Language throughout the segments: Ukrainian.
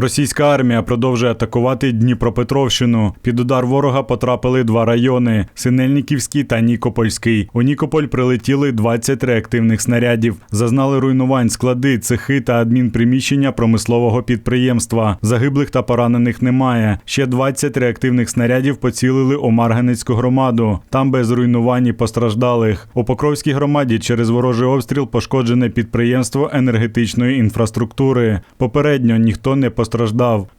Російська армія продовжує атакувати Дніпропетровщину. Під удар ворога потрапили два райони: Синельниківський та Нікопольський. У Нікополь прилетіли 20 реактивних снарядів. Зазнали руйнувань склади, цехи та адмінприміщення промислового підприємства. Загиблих та поранених немає. Ще 20 реактивних снарядів поцілили у Марганецьку громаду. Там без руйнувань і постраждалих. У Покровській громаді через ворожий обстріл пошкоджене підприємство енергетичної інфраструктури. Попередньо ніхто не постраждав.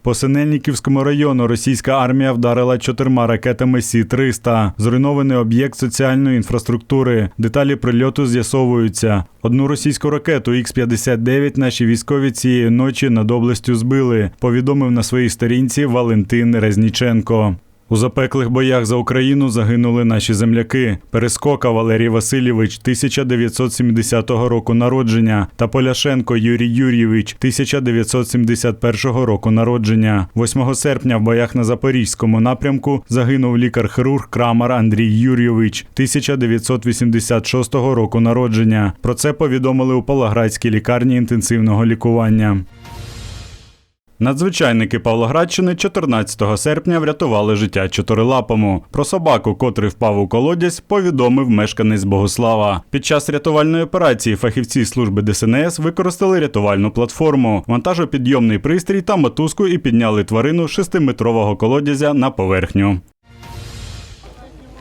По Синельниківському району російська армія вдарила чотирма ракетами Сі-300. Зруйнований об'єкт соціальної інфраструктури. Деталі прильоту з'ясовуються. Одну російську ракету Х-59 наші військові цієї ночі над областю збили, повідомив на своїй сторінці Валентин Резніченко. У запеклих боях за Україну загинули наші земляки. Перескока Валерій Васильович 1970 року народження та Поляшенко Юрій Юрійович 1971 року народження. 8 серпня в боях на Запорізькому напрямку загинув лікар-хірург Крамар Андрій Юрійович 1986 року народження. Про це повідомили у Павлоградській лікарні інтенсивного лікування. Надзвичайники Павлоградщини 14 серпня врятували життя чотирилапому. Про собаку, котрий впав у колодязь, повідомив мешканець Богослава. Під час рятувальної операції фахівці служби ДСНС використали рятувальну платформу, вантажопідйомний пристрій та мотузку і підняли тварину 6-метрового колодязя на поверхню.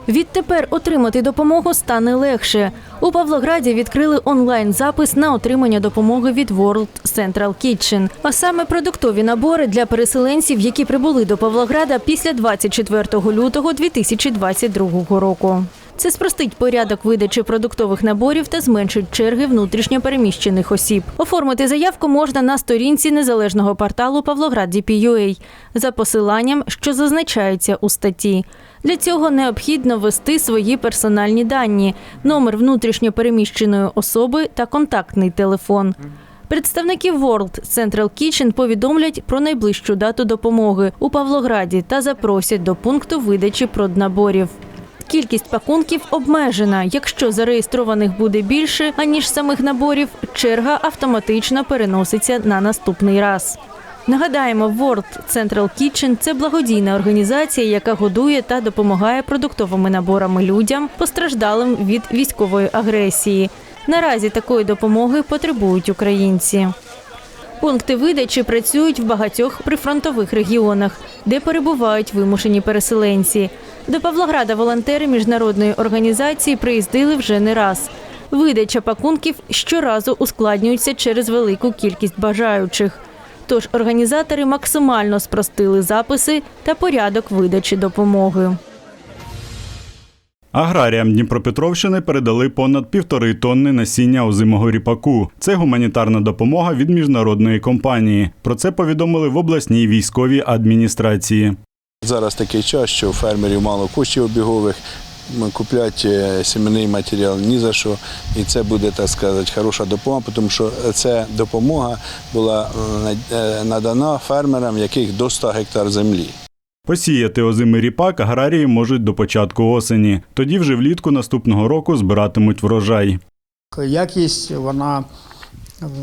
Відтепер отримати допомогу стане легше. У Павлограді відкрили онлайн-запис на отримання допомоги від World Central Kitchen, а саме продуктові набори для переселенців, які прибули до Павлограда після 24 лютого 2022 року. Це спростить порядок видачі продуктових наборів та зменшить черги внутрішньо переміщених осіб. Оформити заявку можна на сторінці незалежного порталу Павлоград DPUA за посиланням, що зазначається у статті. Для цього необхідно ввести свої персональні дані, номер внутрішньо переміщеної особи та контактний телефон. Представники World Central Kitchen повідомлять про найближчу дату допомоги у Павлограді та запросять до пункту видачі проднаборів. Кількість пакунків обмежена. Якщо зареєстрованих буде більше, аніж самих наборів, черга автоматично переноситься на наступний раз. Нагадаємо, World Central Kitchen – це благодійна організація, яка годує та допомагає продуктовими наборами людям, постраждалим від військової агресії. Наразі такої допомоги потребують українці. Пункти видачі працюють в багатьох прифронтових регіонах, де перебувають вимушені переселенці. До Павлограда волонтери міжнародної організації приїздили вже не раз. Видача пакунків щоразу ускладнюється через велику кількість бажаючих. Тож організатори максимально спростили записи та порядок видачі допомоги. Аграріям Дніпропетровщини передали понад півтори тонни насіння озимого ріпаку. Це гуманітарна допомога від міжнародної компанії. Про це повідомили в обласній військовій адміністрації. Зараз такий час, що у фермерів мало коштів обігових, м, куплять е, сімейний матеріал ні за що. І це буде, так сказати, хороша допомога, тому що ця допомога була е, над- надана фермерам, яких до 100 гектар землі. Посіяти озимий ріпак аграрії можуть до початку осені. Тоді вже влітку наступного року збиратимуть врожай. Якість вона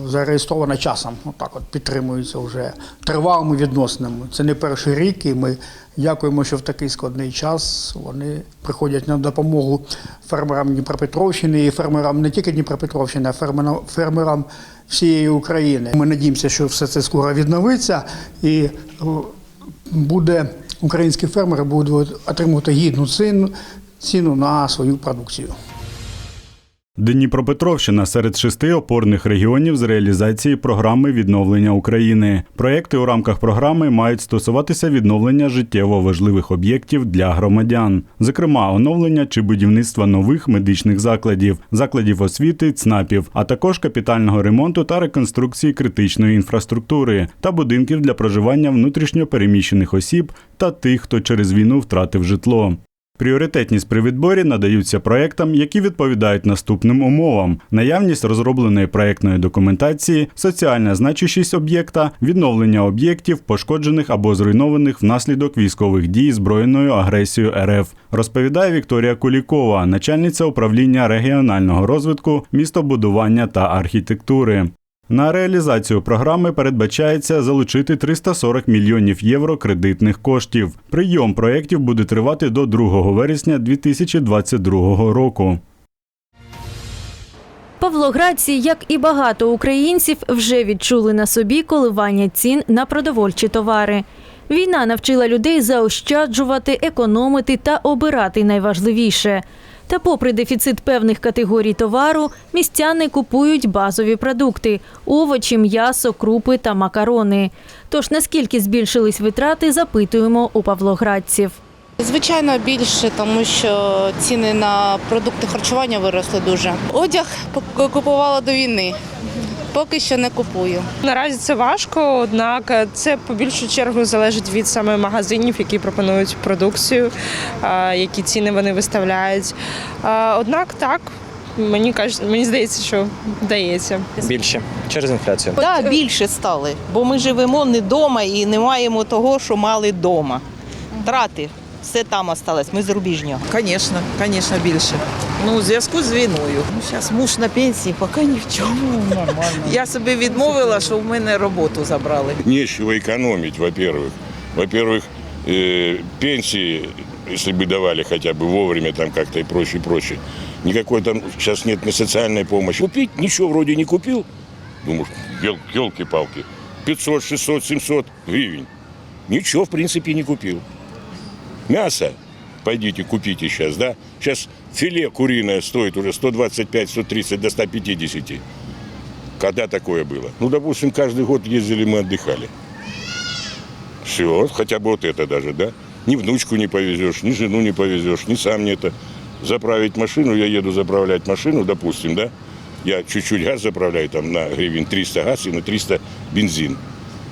зареєстрована часом, отак от підтримується вже тривалими відносинами. Це не перший рік, і ми дякуємо, що в такий складний час вони приходять на допомогу фермерам Дніпропетровщини і фермерам не тільки Дніпропетровщини, а фермерам, фермерам всієї України. Ми надіємося, що все це скоро відновиться і е, буде українські фермери будуть отримувати гідну ціну, ціну на свою продукцію. Дніпропетровщина серед шести опорних регіонів з реалізації програми відновлення України. Проекти у рамках програми мають стосуватися відновлення життєво важливих об'єктів для громадян, зокрема оновлення чи будівництва нових медичних закладів, закладів освіти, ЦНАПів, а також капітального ремонту та реконструкції критичної інфраструктури та будинків для проживання внутрішньо переміщених осіб та тих, хто через війну втратив житло. Пріоритетність при відборі надаються проектам, які відповідають наступним умовам: наявність розробленої проектної документації, соціальна значущість об'єкта, відновлення об'єктів, пошкоджених або зруйнованих внаслідок військових дій збройною агресією РФ, розповідає Вікторія Кулікова, начальниця управління регіонального розвитку, містобудування та архітектури. На реалізацію програми передбачається залучити 340 мільйонів євро кредитних коштів. Прийом проєктів буде тривати до 2 вересня 2022 року. Павлоградці, як і багато українців, вже відчули на собі коливання цін на продовольчі товари. Війна навчила людей заощаджувати, економити та обирати найважливіше. Та, попри дефіцит певних категорій товару, містяни купують базові продукти овочі, м'ясо, крупи та макарони. Тож наскільки збільшились витрати, запитуємо у павлоградців. Звичайно, більше, тому що ціни на продукти харчування виросли дуже. Одяг купувала до війни. Поки що не купую. Наразі це важко, однак це по більшу чергу залежить від саме магазинів, які пропонують продукцію, які ціни вони виставляють. Однак так, мені кажуть, мені здається, що вдається. Більше через інфляцію. Так, да, більше стали, бо ми живемо не вдома і не маємо того, що мали вдома. Трати, все там осталось, ми зарубіжнього. Звісно, звісно, більше. Ну, у зв'язку з війною. Ну, зараз муж на пенсії, поки ні в чому. Нормально. Я собі відмовила, що в мене роботу забрали. Нечего экономить, во-первых. Во-первых, э, пенсии, если бы давали хотя бы вовремя там как-то и прочее, прочее. Никакой там сейчас нет ни социальной помощи. Купить ничего вроде не купил. Думаешь, елки-палки, 500, 600, 700 гривен. Ничего, в принципе, не купил. Мясо пойдите купите сейчас, да? Сейчас филе куриное стоит уже 125, 130 до 150. Когда такое было? Ну, допустим, каждый год ездили мы отдыхали. Все, хотя бы вот это даже, да? Ни внучку не повезешь, ни жену не повезешь, ни сам не это. Заправить машину, я еду заправлять машину, допустим, да? Я чуть-чуть газ заправляю, там на гривен 300 газ и на 300 бензин.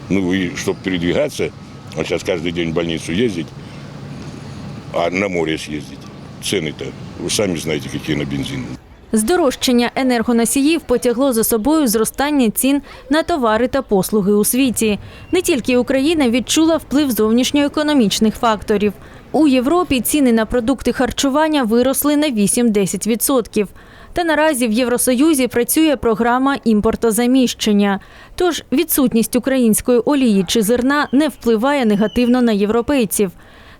Ну и чтобы передвигаться, вот сейчас каждый день в больницу ездить, а на море съездить. Цены-то, вы сами знаете, какие на бензин. Здорожчання енергоносіїв потягло за собою зростання цін на товари та послуги у світі. Не тільки Україна відчула вплив зовнішньоекономічних факторів. У Європі ціни на продукти харчування виросли на 8-10%. Та наразі в Євросоюзі працює програма імпортозаміщення. Тож відсутність української олії чи зерна не впливає негативно на європейців.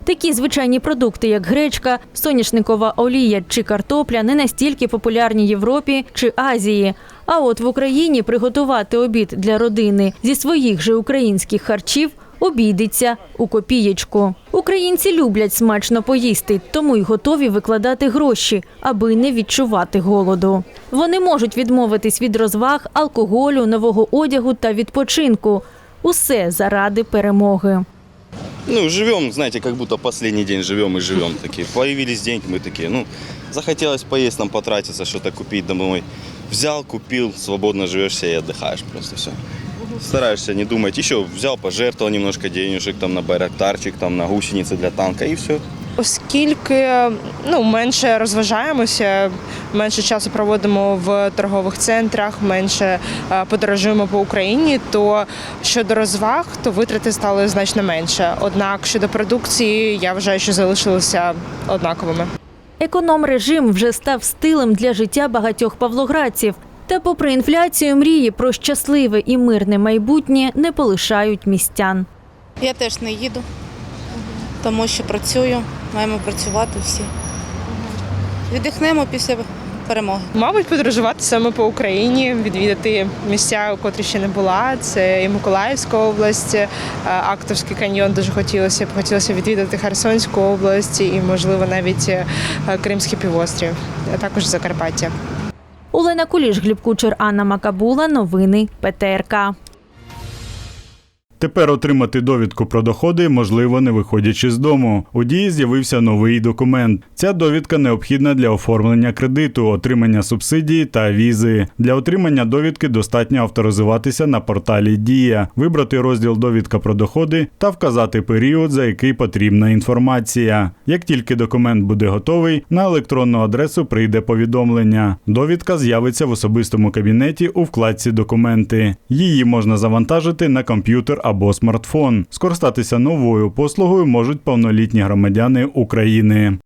Такі звичайні продукти, як гречка, соняшникова олія чи картопля, не настільки популярні Європі чи Азії. А от в Україні приготувати обід для родини зі своїх же українських харчів обійдеться у копієчку. Українці люблять смачно поїсти, тому й готові викладати гроші, аби не відчувати голоду. Вони можуть відмовитись від розваг, алкоголю, нового одягу та відпочинку. Усе заради перемоги Ну, живем, знаете, как будто последний день живем и живем. Такие. Появились деньги, мы такие, ну, захотелось поесть, нам потратиться, что-то купить домой. Взял, купил, свободно живешь себе и отдыхаешь просто все. Стараешься не думать. Еще взял, пожертвовал немножко денежек там на байрактарчик, там на гусеницы для танка и все. Оскільки ну, менше розважаємося, менше часу проводимо в торгових центрах, менше е, подорожуємо по Україні, то щодо розваг, то витрати стали значно менше. Однак щодо продукції, я вважаю, що залишилися однаковими. Економ-режим вже став стилем для життя багатьох павлоградців. Та, попри інфляцію, мрії про щасливе і мирне майбутнє не полишають містян. Я теж не їду, тому що працюю, маємо працювати всі. Віддихнемо після перемоги. Мабуть, подорожувати саме по Україні, відвідати місця, у котрі ще не була. Це і Миколаївська область, е, Актовський каньйон дуже хотілося б. Хотілося відвідати Херсонську область і, можливо, навіть е, Кримський півострів, а також Закарпаття. Олена Куліш, Гліб Кучер, Анна Макабула. Новини ПТРК. Тепер отримати довідку про доходи можливо не виходячи з дому. У дії з'явився новий документ. Ця довідка необхідна для оформлення кредиту, отримання субсидії та візи. Для отримання довідки достатньо авторизуватися на порталі Дія, вибрати розділ Довідка про доходи та вказати період, за який потрібна інформація. Як тільки документ буде готовий, на електронну адресу прийде повідомлення. Довідка з'явиться в особистому кабінеті у вкладці Документи. Її можна завантажити на комп'ютер або смартфон. Скористатися новою послугою можуть повнолітні громадяни України.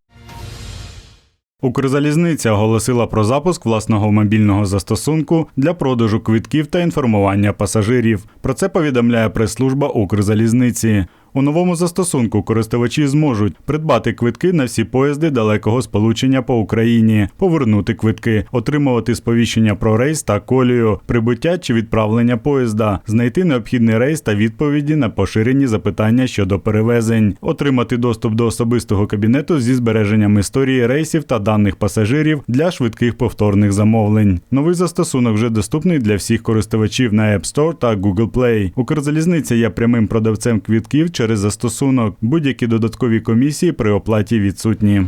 Укрзалізниця оголосила про запуск власного мобільного застосунку для продажу квитків та інформування пасажирів. Про це повідомляє прес-служба Укрзалізниці. У новому застосунку користувачі зможуть придбати квитки на всі поїзди далекого сполучення по Україні, повернути квитки, отримувати сповіщення про рейс та колію, прибуття чи відправлення поїзда, знайти необхідний рейс та відповіді на поширені запитання щодо перевезень, отримати доступ до особистого кабінету зі збереженням історії рейсів та даних пасажирів для швидких повторних замовлень. Новий застосунок вже доступний для всіх користувачів на App Store та Google Play. Укрзалізниця є прямим продавцем квитків через застосунок. Будь-які додаткові комісії при оплаті відсутні.